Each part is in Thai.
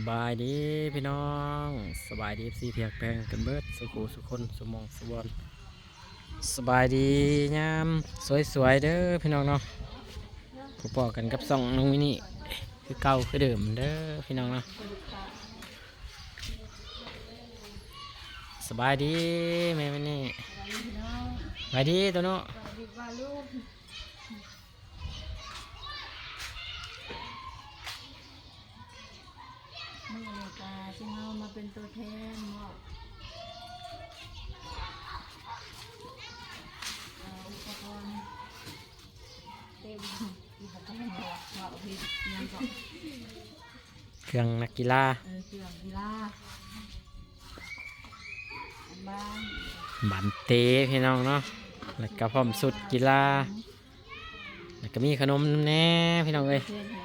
สบายดีพี่น้องสบายดีซีเพียกแปงกันเบิดสุขสุคนสมองสวรสบายดียามสวยๆเด้อพี่น้องเนาะพบปอกันกับสองน้งนี่คือเก่าคือเดิมเด้อพี่น้องเนาะสบายดีแม่แมินี่สบายดีตัวเนาะ กาซึ่งเอามาเป็นตัวแทนมอบอุปกรณ์เต็มอุปกรณ์หรอว่าเอาผิดยังก็เครื่องนักกีฬาเออเครื่องกีฬาบ้านบันเตพี่น้องเนาะแล้วก็พร้อมสุดกีฬาแล้วก็มีขนมแน่พี่น้องเอ้ย เพื่อนให้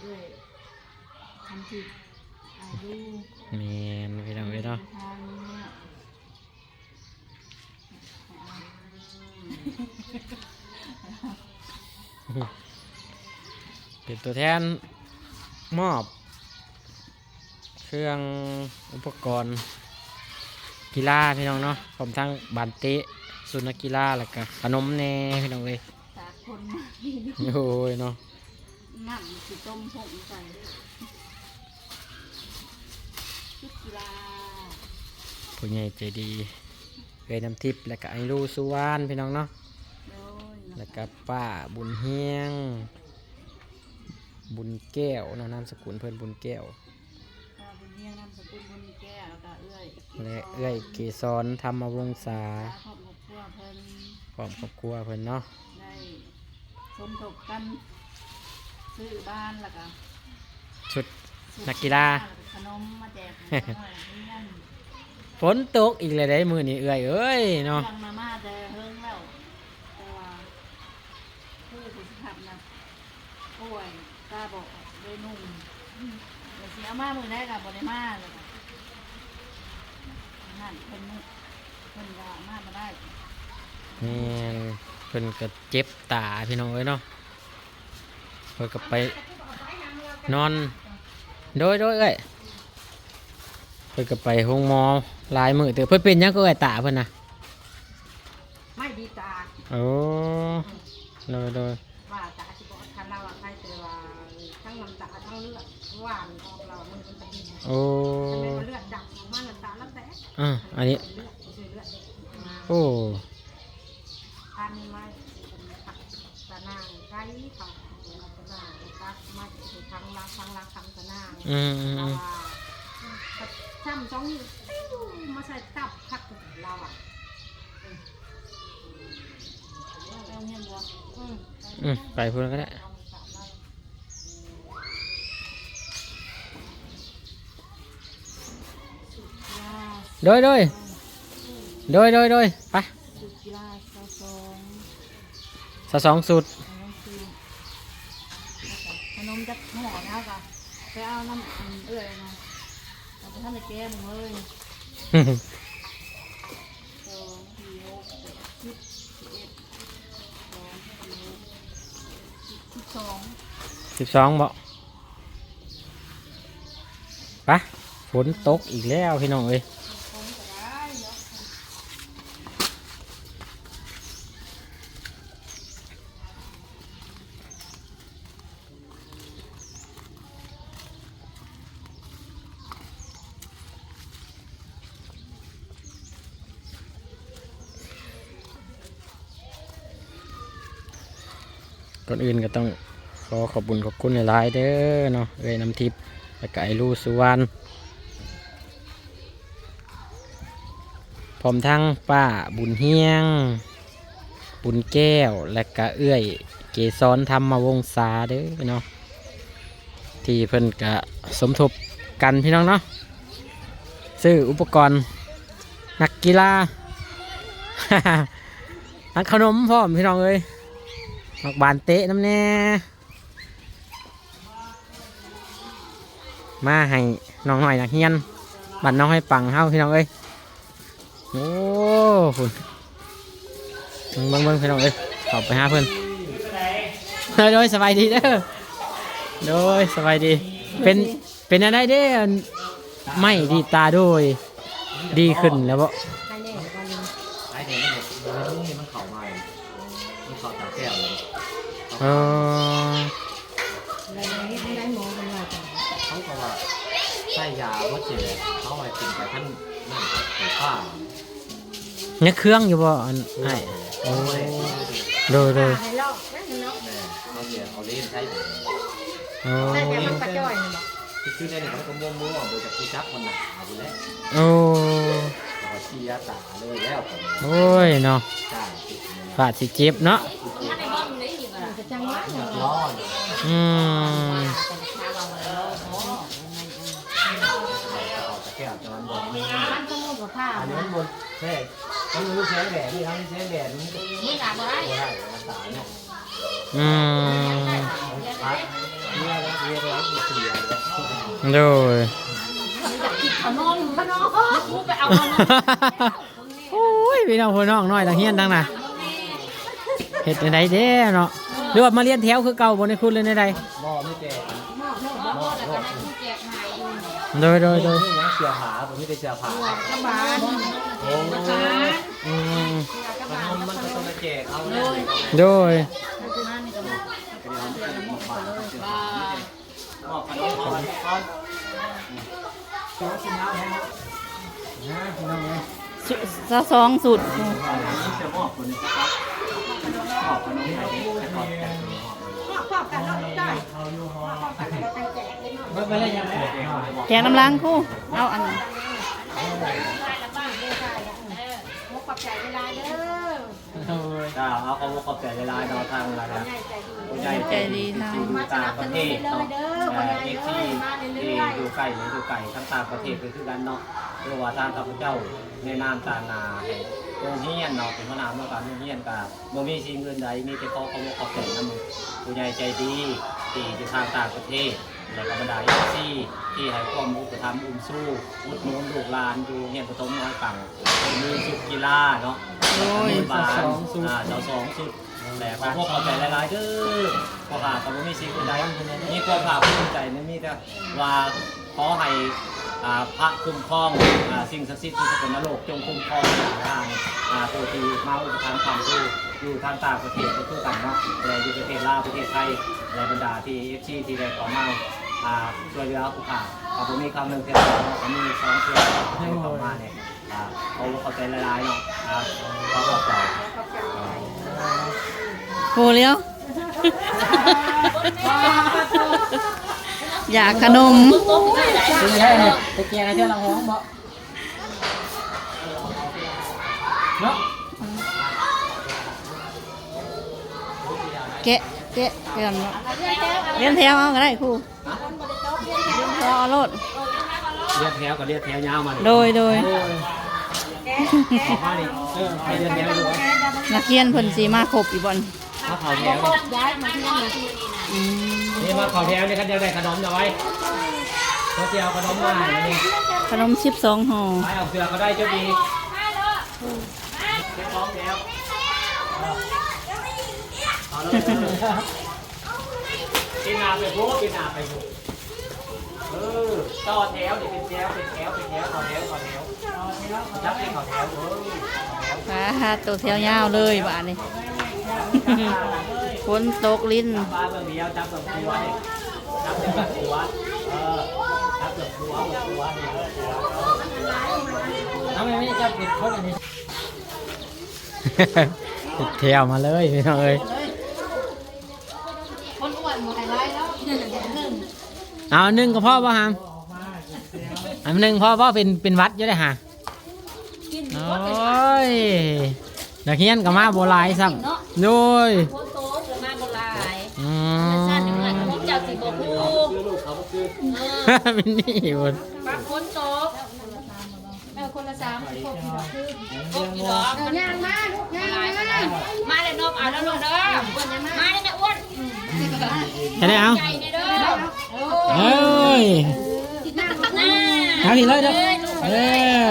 เอ้ยทำผิด อายุแมนพี่น้องเอ้ยเนาะทางเนี่ยเป็นตัวแทนมอบ เครื่องอุปกรณ์ กีฬาพี่น้องเนาะพร้อมทั้งบันเตะสุนัขกีฬาแล้วก็ขนมแหน่พี่น้องเอ้ยตากคนมาที่นี่โอ้ยเนาะน้ำสิต้มผงใส่ชุดกีฬา ผู้ใหญ่ใจดีเอ้ยน้ำทิพย์แล้วก็ไอรูสุวรรณพี่น้องเนาะโดยแล้วก็ป้าบุญเฮียง บุญแก้วเนาะนามสกุลเพื่อนบุญแก้วพาบุญเฮียงนำสกุลบุญแก้วแล้วก็เอื้อยและเอื้อยเกสรธรรมวงศาครอบครัวเพิ่นพร้อมครอบครัวเพื่อนเนาะได้สมทบกันซื้อบ้านแล้วก็ชุดนักกีฬาขนมมาแจก ฝนตกอีกเลยได้มือนี่เอื้อยเอ้ยเนาะยังมามาแต่เฮิงแล้วแต่ว่าผู้ผู้สิขับนะป่วยตาบอกเลยนุ่มเดี๋ยวสิเอามามือได้กับบริมาเลยนั่นเป็นมือเป็นว่ามามาได้แม่เพิ่นก็เจ็บตาพี่น้องเอ้ยเนาะเพิ่นก็ไปนอน โดยโดยเอ้ยเพิ่นก็ไปห้องหมอหลายมือเตอเพิ่นเป็นหยังก็เอ้ยตาเพิ่นน่ะไม่ดีตาโอ้โดยโดยว่าตาสิบอกคันเราอะใครแต่ว่าทั้งน้ำตาทั้งเลือดหวานของเรามันเป็นตะกินโอ้ทำไมมันเลือดดับออกมาน้ำตาแล้วแต่อะอันนี้เลือดไม่ใช่เลือดมาโอ้ทานนี้ไหมเป็นผักตะนางไก่ผักเราตะนางตักมาถึงครั้งละครั้งละครั้งตะนางอืมอืมเราอืมว่า ซ้ำสองนิ้วติ้วมาใส่ตับผักเราอะเอาเงี้ยบ่อืมอืมไปพูดก็ได้โดยโดยโดยโดยโดยไปสุดกีฬาสะสมสะสองสุดขนมจักหม้อแล้วก็ไปเอาน้ำอันเอื้อยนะเอา ไปทำในแก้มเลยสองสี่หกสิบสิบเอ็ดสองสี่หกสิบสองสิบสองบอกปะฝนตกอีกแล้วพี่น้องเอ้ย คนก็ได้เนาะ ก่ อื่นก็ต้องขอขอบคุญขอบคุณหลายๆเด้อเนาะเอ้ยน้ำทิพย์และก็ไอรูสุวรรณพร้อมทั้งป้าบุญเฮียง บุญแก้วและก็เอื้อย เกสรธรรมวงศาเด้อเนาะที่เพิ่นก็สมทบกันพี่น้องเนาะซื้ออุปกรณ์นักกีฬานักขนมพร้อมพี่น้องเอ้ย มักบานเตะน้ำแน่มาให้น้องหน่อยนักเฮียนบันน้องให้ปังเฮาพี่น้องเอ้ยโอ้คุณเบิ่งเบิ่งพี่น้องเอ้ยขอบไปหาเพื่อนโดยสบายดีเด้อโดยสบายดี เป็นเป็นอะไรเด้อไม่ดีตาโดยดีขึ้นแล้วบ่ เอออะไรนี้ได้หมอกันว่าจังเขาก็ว่าใส่ยาวัดเจเขาไปกินไปท่านนั่นไปฆ่าเนี่ยเครื่องอยู่บ่อันไอ้โอ้ยโดยโดยให้ลอกนั่นเนาะแม่เขาเนี่ยเอาเล่นใช้โอ้แต่แต่มันกระจ้อยนี่บ่ที่ชื่อในเนี่ยเขาก็มั่วมั่วโดยจากผู้จักคนหนาเอาไปแล้วโอ้เขาก็ชี้ยาตาเลยแล้วผมโอ้ยเนาะจ้าติดเนี่ยฝาดสิเจ็บเนาะ มันกระจังหวะเนาะร้อนอืมแก้วจะมันบนมันก็มูกับผ้าอันนี้มันบนแค่มันมีแสงแดดนี่ทั้แสงแดดมันก็ไม่ได้ไม่ได้มันตายเนาะอืมพักเรียกแล้วเรียกแล้วอีกเสียแล้วโดยเอานอนพะนอนกูไปเอาโอ้ยพี่น้องพี่น้องน้อยทางเฮียนทั้งน่ะเฮ็ดจังไดเด้เนาะ รือว่ามาเรียนแถวคือเก่าบ่ได้คุณเลยในใดบ่ไม่แก่โดยโดยโดยนี่นะเสียผาผมไม่ได้เสียผากระบาลโอ้อืมมันมันก็ต้องมาแจกเอาเลยโดยบอกขนก่อนก่อนซะสองสุดจะมอบคนนี้ครับ มอบขนมให้ให้ก่อนแต่งครอบกันเนาะได้บ่ไปเลยยังไงแกงน้ำล้างคู่ เอาอันหมขอบใจเวลาเด้อจ้าเอาเขาขอบใจเวลาเราทางอะไรนะใหญ่ใจดีผู้ใหญ่ใจดีที่อยู่ต่างประเทศเนาะเอกที่ที่อยู่ไกลหรืออยู่ไกลทั้งต่างประเทศก็คือกันเนาะเรียกว่าทางข้าพเจ้าในนามตานาให้ โรงเรียนเนาะเป็นพระนามเมื่อการโรงเรียนกับบ่มีสิ่งอื่นใดมีแต่ขอขอบคุณขอบใจนำผู้ใหญ่ใจดีที่อยู่ทางต่างประเทศและก็บรรดาเอซีที่ให้ความอุปถัมภ์อุ้มสู้อุดหนุนลูกหลานอยู่เรียนประถมน้อยฝั่งมีสุดกีฬาเนาะโอ้ยบานอ่าเจ้าสองสุดแต่ขอพวกเขาใจหลายๆเด้อพอขาดก็บ่มีสิ่งอื่นใดมีความภาคภูมิใจนั่มีแต่ว่าขอให้ อ่าพระคุ้มครองอ่าสิ่งศักดิ์สิทธิ์ที่สกลนรกจงคุ้มครองทางอ่าตัวที่มาอุปถัมภ์ความสู้อยู่ทางต่างประเทศก็คือกันเนาะแต่อยู่ประเทศลาวประเทศไทยและบรรดาที่เอฟซีที่ได้ขอมาอ่าช่วยเหลือผู้ขาดเอาผมมีคำหนึ่งเพียงเดียวเนาะผมมีสองเพียงให้เข้ามาเนี่ยอ่าเขาเข้าใจหลายๆเนาะอ่าเขาเข้าใจโหเลี้ยว อยากขนมคือให้เนี่ยไปแกงให้เจ้าละห้องบ่เนาะแกะแกะเรียนเนาะเรียนแถวเอาก็ได้ครูเรียนแถวเอาโลดเรียกแถวกับเรียกแถวยาวมาโดยโดยออกมาดิเออไปเรียกแถวดูนักเรียนเพิ่นสีมาครบอีบอนมาเข่าแถวย้ายมาที่นั่นเลยอืม นี่มาเข่าแถวนี่ครับเดี๋ยวได้ขนมเอาไว้เขาเจียวขนมมาให้นี่ขนมชิบสองห่อไปเอาเสือเขาได้เจ้าดีเจ้าของแถวเอาเลยกินนาไปพูกินนาไปพูเออต่อแถวเดี๋ยวเป็นแถวเป็นแถวเป็นแถวต่อแถวต่อแถวจับเป็นต่อแถวเออค่ะตัวแถวยาวเลยบ้านนี้ ฝนตกลิ้นจับปลาเบื้องเดียวจับเบื้องตัวนี่จับเบื้องตัวเออจับเบื้องตัวเบื้องตัวนี่เบื้องตัวทำไมไม่จับผิดคนอันนี้เที่ยวมาเลยพี่น้องเอ้ยคนอ้วนหมดไฮไลท์แล้วหนึ่งเอาหนึ่งก็พ่อป่ะฮามอันหนึ่งพ่อพ่อเป็นเป็นวัดอยู่ได้ฮะกินโอ้ยนักเรียนก็มาโบราณซ้ำโดย เป็นนี่หมดบางคนโต๊ะเออคนละสามครบกี่ดอกคือครบกี่ดอกมันย่างมาลูกย่างมามาเลยนกเอาแล้วลูกเด้อมาเลยแม่อ้วนเห็นไหมเอาใหญ่เนี่ยเด้อเอ้ยน่าเอาอีกเลยเด้อเอ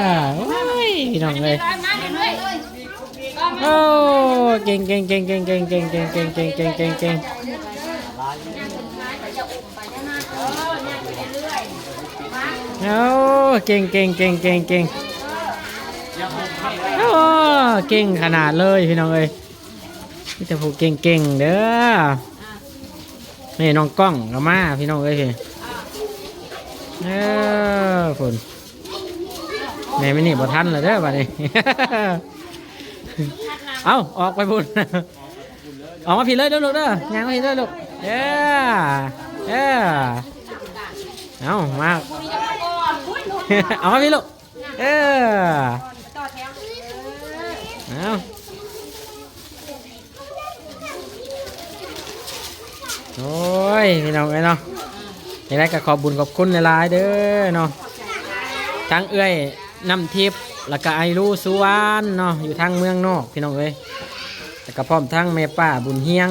อโอ้ยพี่น้องเลยมาเลยโอ้เก่งเก่งเก่งเก่งเก่งเก่งเก่งเก่งเก่งเก่งเก่งเก่ง โอ้เก่งเก่งเก่งเก่งเก่งโอ้เก่งขนาดเลยพี่น้องเอ้ยมีแต่ผู้เก่งเก่งเด้อนี่น้องกล้องก็มาพี่น้องเอ้ยเออฝนแม่ไม่นี่บ่ทันเลยเด้อบัดนี้เอาออกไปบุญออกมาผิดเลยเด้อลูกเด้อยางมาผิดเลยลูกเด้อเด้อเอามา เอามาพี่ลูกเออเอาโอ้ยพี่น้องเอ้ยเนาะยังไงก็ขอบบุญขอบคุณหลายๆเด้อเนาะทั้งเอ้ยน้ำทิพย์แล้วก็ไอรูสุวรรณเนาะอยู่ทางเมืองนอกพี่น้องเอ้ยแล้วก็พร้อมทั้งแม่ป้าบุญเฮียง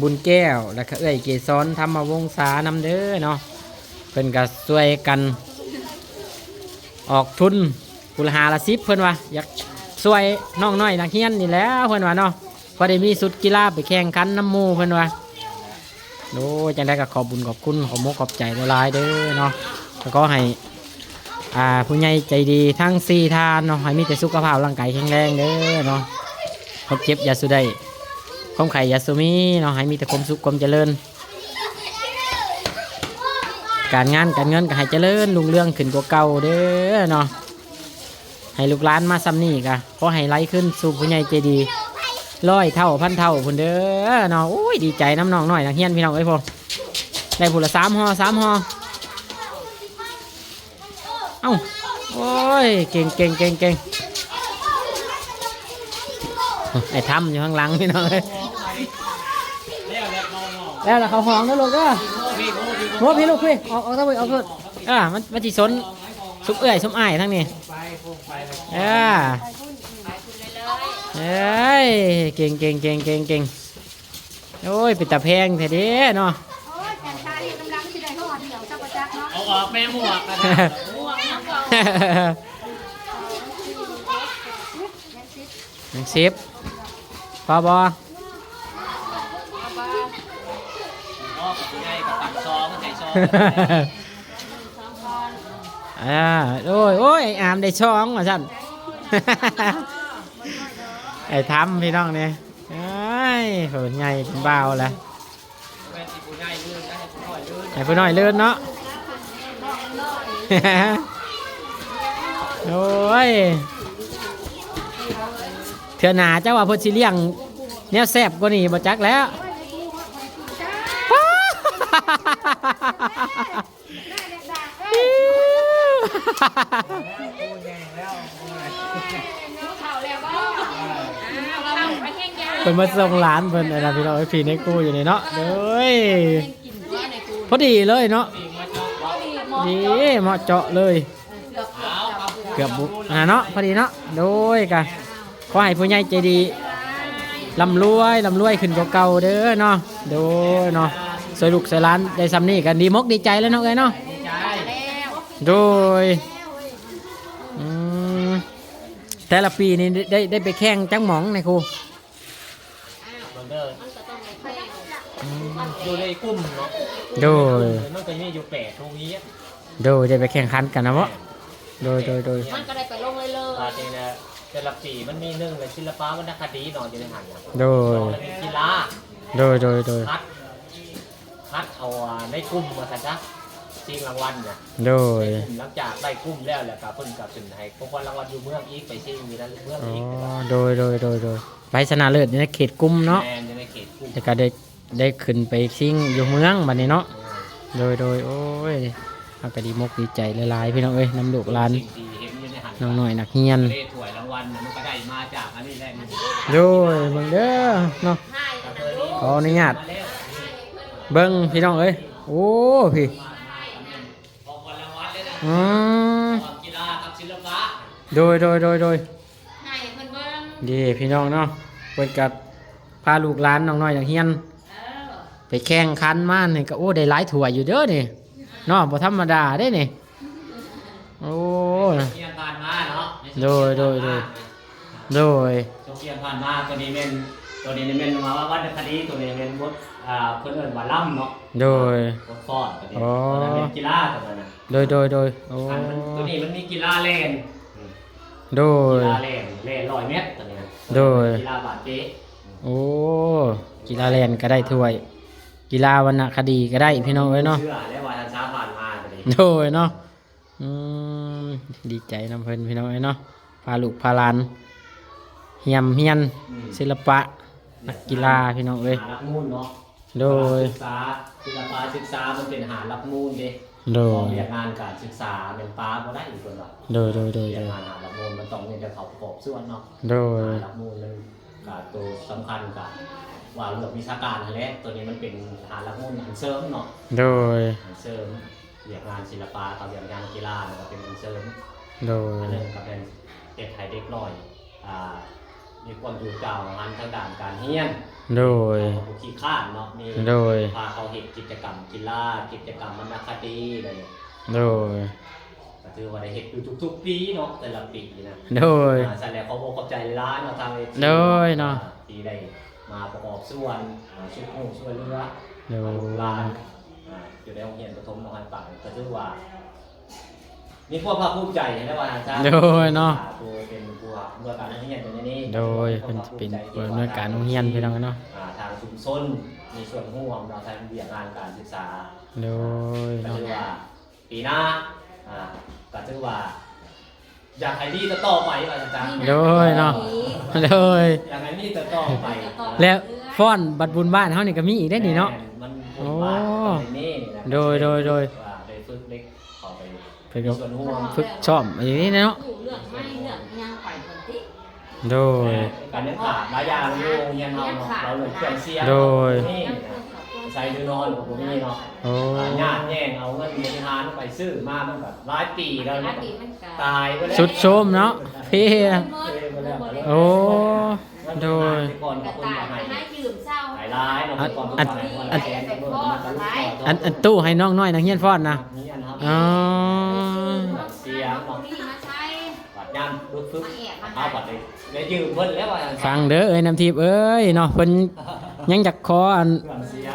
บุญแก้ว แล้วก็เอ้ยเกศรธรรมวงศานำเด้อเนาะเพิ่นก็ช่วยกัน ออกทุนกุลหาละสิบเพิ่อนว่าอยากช่วยน้องน้อยนักเรียนนี่แหล้วเพิ่อนว่าเนาะพอได้มีสุดกีฬาไปแข่งขันน้ำหมูเพิ่อนว่าโอ้ยจังได้ก็ขอบบุญขอบคุณขอมกขอบใจหลายๆเด้อเนาะแล้วก็ให้อ่าผู้ใหญ่ใจดีทั้งสี่ทานเนาะให้มีแต่สุขภาพร่างกายแข็งแรงเด้อเนาะความเจ็บอย่าสุดได้ความไข่อย่าสุมีเนาะให้มีแต่ความสุขความเจริญ การงานการเงินก็ให้เจริญรุ่งเรื่องขึ้นกว่าเก่าเด้อเนาะให้ลูกหลานมาซ้ำนี่กะขอให้ไล่ขึ้นสู่ผู้ใหญ่ใจดีร้อยเท่าพันเท่าพุ่นเด้อเนาะโอ้ยดีใจน้ำน้องหน่อยนักเฮียนพี่น้องเอ้พ่อได้ผุละสามห่อสามห่อเอ้าโอ้ยเก่งเก่งเก่งเก่งไอ้ทำอยู่ข้างหลังพี่น้องเอ้ยแล้วแล้วเขาห้องนะลูกเด้อ โมพี่ลูกพี่ออกออกตะไปออกเถอะอ่ามันมันจิสนซุปเอื่อยซุปอ้ายทั้งนี้เอ่าเอ้ยเก่งเก่งเก่งเก่งเก่งโอ้ยเป็นตาแพงแท้เด้เนาะโอ้ยแขนขาดีกำลังสิได้ห่อเดียวจักประจักเนาะเอาออกแม่หมวกกันห่วงน้ำเก่าหนึ่งสิบพอบอ ออกใหญ่กับตักซองใส่ซองอ่าโอ้ยโอ้ยไอ้อามได้ช่องมาสั่น ไอ้ทำพี่น้องเนี่ยไอ้ยเหินใหญ่เป็นเบาแล้วแม่ที่ผู้ใหลื่นนะให้ผู้น้อยลื่นไอ้ผู้น้อยเลื่อนเนาะ โอ้ยเถื่อหนาเจ้าว่าเพิ่นสิเลี้ยงเนี่ยแซ่บกว่านี้บ่จักแล้ว เข่าแล้วก็อ้าฮ่าเพิ่นมาส่งหลานเพิ่นไอ้นะพี่น้องไอ้พี่ในกูอยู่นี่เนาะเด้ยกินว่าในกูพอดีเลยเนาะดีมอดีเหมาะเจาะเลยเกือบเกือบบุอ่าเนาะพอดีเนาะโดยกันขอให้ผู้ใหญ่ใจดีลำรวยลำรวยขึ้นกว่าเก่าเด้อเนาะโดยเนาะ สวยลูกสวยหล้านได้ซ้ำนี่กันดีมกดีใจแล้วเนาะเอ้ยเนาะแล้วโดยอืมแต่ละปีนี่ได้ได้ไปแข่งจังหมองในครูเหมือนเดิมอยู่ในกลุ่มเนาะโดยมันก็มีอยู่แปดตรงนี้โดยได้ไปแข่งขันกันนะวะโดยโดยโดยมันก็ได้ไปลงเลยเลยตอนนี้นะแต่ละปีมันมีหนึ่งเลยศิลปะวรรณคดีหน่อยอยู่ในหันนะโดสยองแล้วมีกีฬาโดยโดยโดยคัด คัดเอาในกลุ่มมาสักจ้ะชิงรางวัลเนี่ยโดย ในกลุ่มหลังจากได้กลุ่มแล้วแหละกับเพิ่นกับถึงให้พวกคนรางวัลอยู่เมืองอีกไปชิงอยู่นั้นเมืองอ๋อ อีกแต่ว่าโดยโดยโดยโดยไปชนะเลิศในเขตกลุ่มเนาะแมนอยู่ในเขตกลุ่มแล้วก็ได้ได้ขึ้นไปชิงอยู่เมืองบัดนี้เนาะ โดยโดยโอ้ยเอาก็ดีมกดีใจหลายๆพี่น้องเอ้ยนำลูกหลานสิ่งที่เห็นอยู่ในหันน้องหน่อยนักเฮียนได้ถ้วยรางวัลเนี่ยมันก็ได้มาจากอันนี้แหละนี่โดยเบิ่งเด้อเนาะ ให้ก็เคยนี้ขออนุญาต มาแล้ว เบิ่งพี่น้องเอ้ย โอ้พี่ออกวันรางวัลเลยนะอืมออกกีฬากับศิลปะโดยโดยโดยโดยให้เพิ่นเบิ่งดีพี่น้องเนาะเปิดกับพาลูกหลานน้องน้อยนักเฮียนไปแข่งขันมานี่ก็โอ้ได้หลายถ้วอยู่เด้อนี่เนาะบ่ธรรมดาเด้นี่โอ้เกียนผ่านมาเนาะโดยโดยโดยโดยโรงเรียนผ่านมาตัวนี้เป็น ตัวนี้เนี่ยเป็นมาว่าวัดคดีตัวนี้เป็นบทอ่าเพิ่นเอิ้นว่าล่ำเนาะโดยบทฟอดตัวนี้อ๋อ ตัวนั้นเป็นกีฬาตัวนั้นน่ะโดยโดยโดยโอ้อันมันตัวนี้มันมีกีฬาเล่นอืมโดย กีฬาเล่นเล่น100เมตรตัวนี้นะโดย กีฬาบาดเจ็บโอ้กีฬาแลนก็ได้ถ้วย กีฬาวรรณคดีก็ได้พี่น้องเอ้ยเนาะ เชื่อและว่าทางช้าผ่านมาตัวนี้โดยเนาะอืมดีใจนำเพิ่นพี่น้องเอ้ยเนาะพาลูกพาหลานเฮียมเฮียน อืมศิลปะ นักกีฬาพี่น้องเอ้ยหารับมูลเนาะโดย ศึกษาศิลปะศึกษามันเป็นหารับมูลเด้โดพอยเรียนงานการศึกษาเป็นป้าบ่ได้อีกคนว่าโดย โดย โดย เรียโดนยงานหารับมูลมันต้องเรียนแต่เขาประกอบส่วนเนาะโดย หารับมูลมันกับตัวสำคัญกับว่าเรื่องวิชาการนั่นแหละตัวนี้มันเป็นหารับมูลอันเสริมเนาะ โดย อันเสริมเรียนงานศิลปะกับเรียนงานกีฬาเนี่ยก็เป็นอันเสริม โดย อันหนึงก็เป็นเด็กไทยเด็กน้อยอ่า มีความอยู่เก่างานทางด้านการเรียนโดยเขาก็ขี้ข้านเนาะมีโดย พาเขาเห็นกิจกรรมกีฬากิจกรรมวรรณคดีอะไรอย่างเงี้ยโดย ก็ถือว่าได้เห็นอยู่ทุกๆปีเนาะแต่ละปีนะ โดย อ่าแสดงเขาบอกขอบใจร้านเนาะทางเอโดยเนาะ ที่ได้มาประกอบส่วนอ่าช่วยผู้ช่วยเหลือโดย ลูกหลานอ่าอยู่ในโรงเรียนประถมน้อยปังก็ถือว่า มีความภาคภูมิใจในว่าอาจารย์โดยเนาะผู้เป็นผู้เมื่อการนักเรียนอยู่ในนี้โดยเพิ่นเป็นผู้อำนวยการโรงเรียนพี่น้องเนาะอ่าทางชุมชนมีส่วนร่วมเราทางเบียงานการศึกษาโดยก็เนาะถือว่าปีหน้าอ่าก็ถือว่า อยากให้ดีต่อไปว่าอาจารย์โดยเนาะโดยอยากให้ดีต่อไป แล้วฟ้อนบัตรบุญบ้านเฮานี่ก็มีอีกได้อนี่เนาะมันบุญบาทในนี่นะโดยโดยโดย เพิ่นมีก็ส่วนร่วมฝึกชอบอย่างนี้เนาะเรื่องไม่เรื่องย่างไปคนที่โดย การเล่นขาดหลายอย่างโรงเรียนเราเนาะเราเลยเครื่องเสียงโดย นี่ย่างนะเพื่อนกับเพื่อนใส่ดูนอนของผมนี่เนาะโอ้อ่าญาติแย่งเอาเงินบริหารไปซื้อมามันแบบหลายปีแล้วอาเนาะดีมันกาตายไปแล้วสุดโชมเนาะเพี่โอ้โดยก่อนกขอระบคุณต่ายมาให้ให้ยืมเศร้าหลายร้ายเนาะอันก่อนอันอันแกนเบิ่งมันก็รู้ก่อันอันตู้ให้น้องน้อยนักเรียนฟ้อนนะนี่ อันครับอ๋อเสียงขอเนาะงพี่มาใช้ปัดย่านรึกฟึกมาแอบมาเอาปัดเลยได้ยืมเพิ่นแล้วว่าฟังเด้อเอ้ยน้ำทิพย์เอ้ยเนาะเพิ่นยังอยากขออัน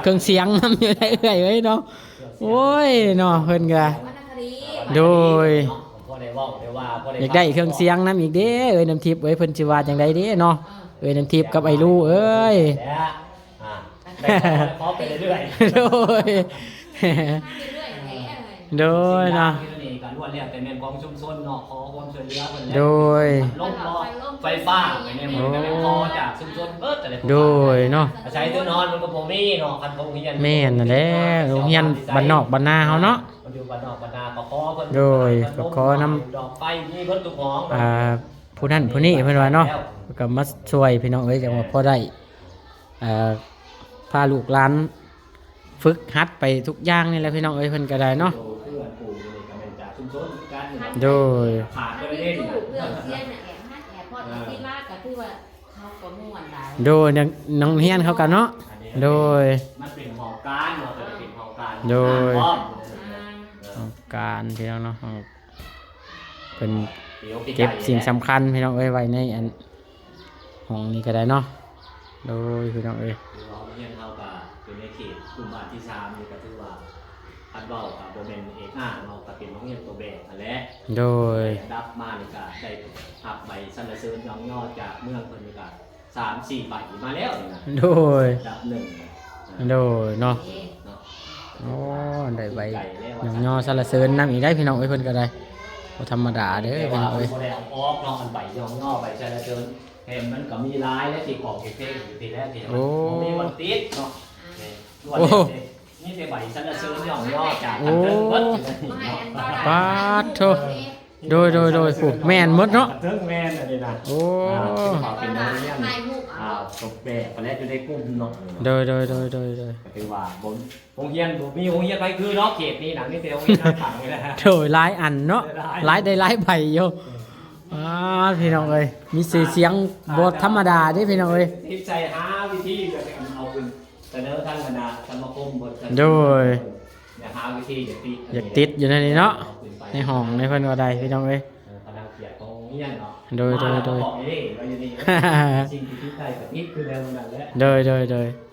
เครื่องเสียงเครื่องเสียงนำอยู่ได้เอ้ยเอ้ยเนาะโอ้ยเนาะเพิ่นก็วรรณคดีโดยพอได้เว้าได้ว่าพอได้อยากได้เครื่องเสียงนำอีกเด้เอ้ยน้ำทิพย์เอ้ยเพิ่นสิว่าจังไดเด้เนาะเอ้ยน้ำทิพย์กับไอ้ลูเอ้ยแล้วอ่าได้ขอไปเรื่อยๆโดย โดยเนาะ สิ่งที่นี่การรวดเรียกแต่แม่นของชุมชนเนาะขอความช่วยเหลือเพิ่นแล้วโดยลงรอไฟฟ้าไอ้เนี่ยมันก็เป็นพอจากชุมชนเบิดแต่ละคนโดยเนาะใช้ตัวนอนมันก็บ่มีเนาะคันโรงเรียนแม่นนั่นแหละโรงเรียนบ้านนอกบ้านนาเฮาเนาะ มันอยู่บ้านนอกบ้านนาก็ขอเพิ่นโดยก็ขอนำ ดอกไฟมีเบิดทุกห้องอ่าผู้นั้นผู้นี้เพิ่นว่าเนาะก็มาช่วยพี่น้องเอ้ยจังว่าพอได้อ่าพาลูกหลาน ฝึกหัดไปทุกอย่างนี่แหละพี่น้องเอ้ยเพิ่นก็ได้เนาะเพื่อนปู่นี่ก็เป็นจากชุมชนกัน โดยขาดไปตู้เล่นเรื่องเสียเนี่ยแอบฮัดแอบพอดที่ลาดก็คือว่าเขาก็ม่วนได้โดยน้องน้องเฮียนเขากันเนาะ โดย มันเป็นหอการเนาะเป็นหอการโดยพร้อมของการพี่น้องเนาะของเพิ่นดี๋ยวพี่เก็บไก่สิ่งสำคัญพี่น้องเอ้ยไว้ในอันห้องนี้ก็ได้เนาะ โดยพี่น้องเอ้ยคือเราเรียนเท่ากับอยู่ในเขตกลุ่มบ้านที่สามนี่ก็ถือว่า พันเบากับโบเมนเอกหน้าเนาะก็เป็นโรงเรียนตัวแบบนั่นแหละ โดยดับมานี่ก็ได้หับใบสรรเสริญย่องยอดจากเมืองเพิ่นนี่ก็สามสี่ใบมาแล้วนี่นะโดยดับหนึ่งโดยเนาะเนาะโอ้ได้ใบหนังยอสารเสริญนำอีกได้พี่น้องเอ้ยเพิ่นก็ได้บ่ธรรมดาเด้อแต่พี่ว่าน้องเอ้ยบ่ได้เอาออกเนาะอันใบย่องยอดใบสรรเสริญแถมมันก็มีลายและที่กรอกเท่ๆอยู่ที่แรกที่มันบ่มีวันติดเนาะนี่รวดเร็วเลย นี่แต่ใบสรรเสริญย่องยอจากกันเดินเบิดอะปาดโทโดยโดยโดยผู้แม่นหมดเนาะเทิงแม่นอันนี้นะโอ้ขอเป็นโรงเรียนอ่าตกแบบไปแล้วอยู่ในกลุ่มเนาะโดยโดยโดยโดยโดยก็คือว่าบนโรงเรียนบ่มีโรงเรียนไปคือเนาะเขตนี้หนังนี่เป็นโรงเรียนทางฝั่งนี่แหละโดยหลายอันเนาะหลายได้หลายใบอยู่อ่าพี่น้องเอ้ยมีชื่อเสียงบ่ธรรมดาเด้พี่น้องเอ้ยที่ใจหาวิธีจะเอา เป็นเสนอท่านคณะสมาคมบทโดย อยากหาวิธีอยากติดอยากติดอยู่ในนี้เนาะในห้องในเพิ่นก็ได้พี่น้องเอ้ยพลังเกียรติของโรงเรีเฮียนเนาะโดยโดยโดย มาแล้วก็บอกไอ้เด้เราอยู่นี่ สิ่งที่ที่ใจกับอีกคือแนวนั้นแหละ โดยโดยโดยเ